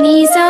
Nisa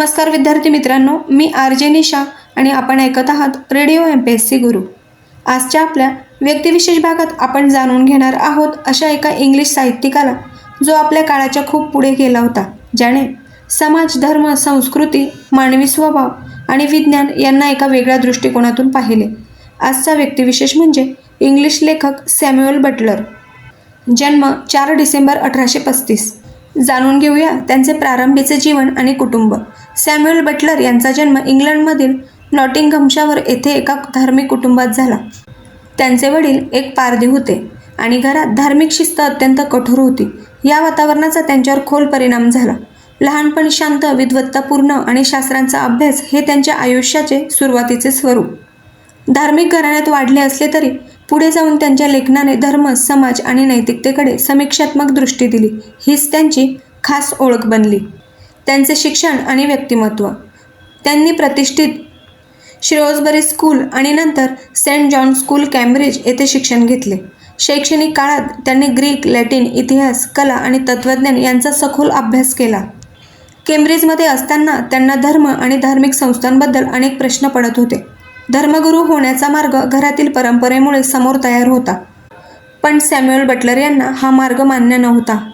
नमस्कार विद्यार्थी मित्रांनो. मी आर जे निशा आणि आपण ऐकत आहात radio M P S C गुरु. आजच्या आपल्या व्यक्तिविशेष भागात आपण जाणून घेणार आहोत अशा एका इंग्लिश साहित्यिकाला जो आपल्या काळाच्या खूप पुढे गेला होता ज्याने समाज धर्म संस्कृती मानवी स्वभाव आणि विज्ञान यांना एका वेगळ्या दृष्टिकोनातून पाहिले. आजचा व्यक्तिविशेष म्हणजे इंग्लिश लेखक सॅम्युअल बटलर. जन्म चार डिसेंबर अठराशे पस्तीस. जाणून घेऊया त्यांचे प्रारंभीचे जीवन आणि कुटुंब. सॅम्युअल बटलर यांचा जन्म इंग्लंडमधील नॉटिंगहमशावर येथे एका धार्मिक कुटुंबात झाला. त्यांचे वडील एक पारधी होते आणि घरात धार्मिक शिस्त अत्यंत कठोर होती. या वातावरणाचा त्यांच्यावर खोल परिणाम झाला. लहानपणी शांत विद्वत्तापूर्ण आणि शास्त्रांचा अभ्यास हे त्यांच्या आयुष्याचे सुरुवातीचे स्वरूप. धार्मिक घराण्यात वाढले असले तरी पुढे जाऊन त्यांच्या लेखनाने धर्म समाज आणि नैतिकतेकडे समीक्षात्मक दृष्टी दिली. हीच त्यांची खास ओळख बनली. त्यांचे शिक्षण आणि व्यक्तिमत्व. त्यांनी प्रतिष्ठित शिरोजबरी स्कूल आणि नंतर सेंट जॉन स्कूल कॅम्ब्रिज येथे शिक्षण घेतले. शैक्षणिक काळात त्यांनी ग्रीक लॅटिन इतिहास कला आणि तत्त्वज्ञान यांचा सखोल अभ्यास केला. केम्ब्रिजमध्ये असताना त्यांना धर्म आणि धार्मिक संस्थांबद्दल अनेक प्रश्न पडत होते. धर्मगुरू होण्याचा मार्ग घरातील परंपरेमुळे समोर तयार होता. पण सॅम्युअल बटलर यांना हा मार्ग मान्य नव्हता.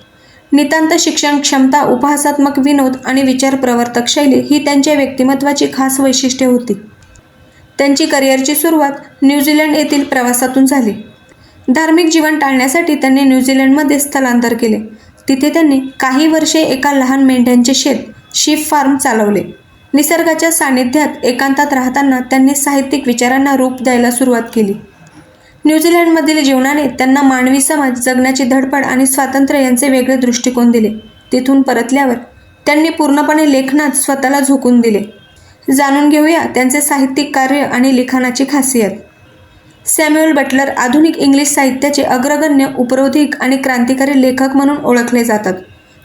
नितांत शिक्षण क्षमता उपहासात्मक विनोद आणि विचार प्रवर्तक शैली ही त्यांच्या व्यक्तिमत्वाची खास वैशिष्ट्ये होती. त्यांची करिअरची सुरुवात न्यूझीलंड येथील प्रवासातून झाली. धार्मिक जीवन टाळण्यासाठी त्यांनी न्यूझीलंडमध्ये स्थलांतर केले. तिथे त्यांनी काही वर्षे एका लहान मेंढ्यांचे शेत शीप फार्म चालवले. निसर्गाच्या सानिध्यात एकांतात राहताना त्यांनी साहित्यिक विचारांना रूप द्यायला सुरुवात केली. न्यूझीलंडमधील जीवनाने त्यांना मानवी समाज जगण्याची धडपड आणि स्वातंत्र्य यांचे वेगळे दृष्टिकोन दिले. तिथून परतल्यावर त्यांनी पूर्णपणे लेखनात स्वतःला झोकून दिले. जाणून घेऊया त्यांचे साहित्यिक कार्य आणि लिखाणाची खासियत. सॅम्युअल बटलर आधुनिक इंग्लिश साहित्याचे अग्रगण्य उपरोधिक आणि क्रांतिकारी लेखक म्हणून ओळखले जातात.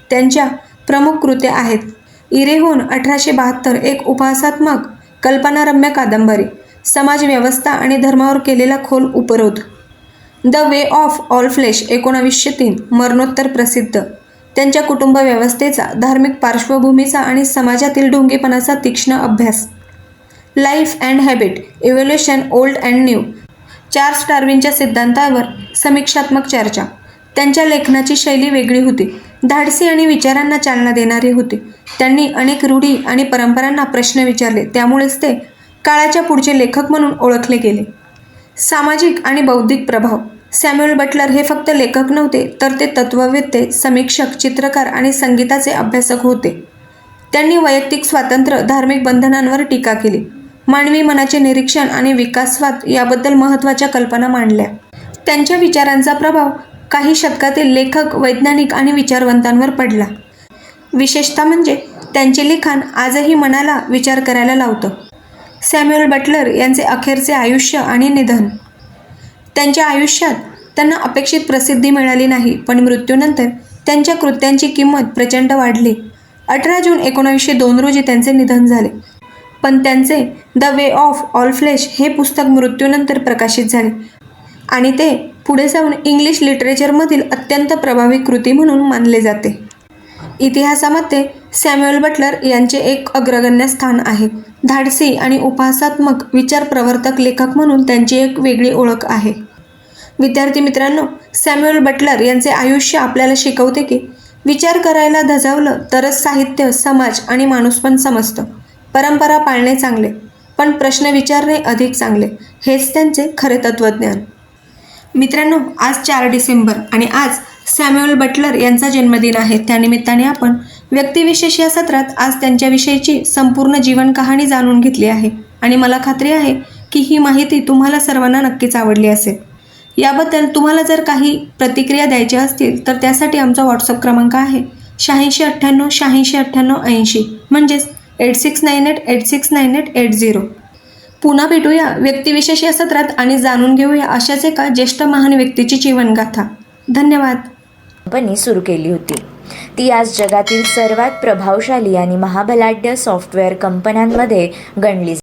त्यांच्या प्रमुख कृत्या आहेत इरेहोन अठराशे बहात्तर एक उपहासात्मक कल्पनारम्य कादंबरी. समाज व्यवस्था आणि धर्मावर केलेला खोल उपरोध. The way of all flesh एकोणावीसशे तीन मरणोत्तर प्रसिद्ध. त्यांच्या कुटुंब व्यवस्थेचा धार्मिक पार्श्वभूमीचा आणि समाजातील ढोंगीपणाचा तीक्ष्ण अभ्यास. Life and habit evolution old and new. Charles डार्विनच्या सिद्धांतावर समीक्षात्मक चर्चा. त्यांच्या लेखनाची शैली वेगळी होती. धाडसी आणि विचारांना चालना देणारी होती. त्यांनी अनेक रूढी आणि परंपरांना प्रश्न विचारले. त्यामुळेच ते काळाच्या पुढचे लेखक म्हणून ओळखले गेले. सामाजिक आणि बौद्धिक प्रभाव. सॅम्युअल बटलर हे फक्त लेखक नव्हते तर ते तत्ववेत्ते समीक्षक चित्रकार आणि संगीताचे अभ्यासक होते. त्यांनी वैयक्तिक स्वातंत्र्य धार्मिक बंधनांवर टीका केली. मानवी मनाचे निरीक्षण आणि विकासवाद याबद्दल महत्त्वाच्या कल्पना मांडल्या. त्यांच्या विचारांचा प्रभाव काही शतकातील लेखक वैज्ञानिक आणि विचारवंतांवर पडला. विशेषतः म्हणजे त्यांचे लिखाण आजही मनाला विचार करायला लावतं. सॅम्युअल बटलर यांचे अखेरचे आयुष्य आणि निधन. त्यांच्या आयुष्यात त्यांना अपेक्षित प्रसिद्धी मिळाली नाही पण मृत्यूनंतर त्यांच्या कृत्यांची किंमत प्रचंड वाढली. अठरा जून एकोणावीसशे दोन रोजी त्यांचे निधन झाले. पण त्यांचे the way of all flesh हे पुस्तक मृत्यूनंतर प्रकाशित झाले आणि ते पुढे जाऊन इंग्लिश लिटरेचरमधील अत्यंत प्रभावी कृती म्हणून मानले जाते. इतिहासामध्ये सॅम्युअल बटलर यांचे एक अग्रगण्य स्थान आहे. धाडसी आणि उपहासात्मक विचार प्रवर्तक लेखक म्हणून त्यांची एक वेगळी ओळख आहे. विद्यार्थी मित्रांनो सॅम्युअल बटलर यांचे आयुष्य आपल्याला शिकवते की विचार करायला धजावलं तरच साहित्य समाज आणि माणूस पण समजतं. परंपरा पाळणे चांगले पण प्रश्न विचारणे अधिक चांगले हेच त्यांचे खरे तत्त्वज्ञान मित्रांनो आज चार डिसेंबर आणि आज सॅम्युअल बटलर यांचा जन्मदिन आहे. त्यानिमित्ताने आपण व्यक्तिविशेष या सत्रात आज त्यांच्याविषयीची संपूर्ण जीवन कहाणी जाणून घेतली आहे. आणि मला खात्री आहे की ही माहिती तुम्हाला सर्वांना नक्कीच आवडली असेल. याबद्दल तुम्हाला जर काही प्रतिक्रिया द्यायच्या असतील तर त्यासाठी आमचा व्हॉट्सअप क्रमांक आहे शहाऐंशी अठ्ठ्याण्णव शहाऐंशी अठ्ठ्याण्णव ऐंशी. म्हणजेच eight six nine eight eight six nine eight eight zero. पुन्हा भेटूया व्यक्तिविशेष या सत्रात आणि जाणून घेऊया अशाच एका ज्येष्ठ महान व्यक्तीची जीवनगाथा. धन्यवाद. कंपनी सुरू केली होती. ती आज जगातील सर्वात प्रभावशाली आणि महाबलाढ्य सॉफ्टवेअर कंपन्यांमध्ये गणली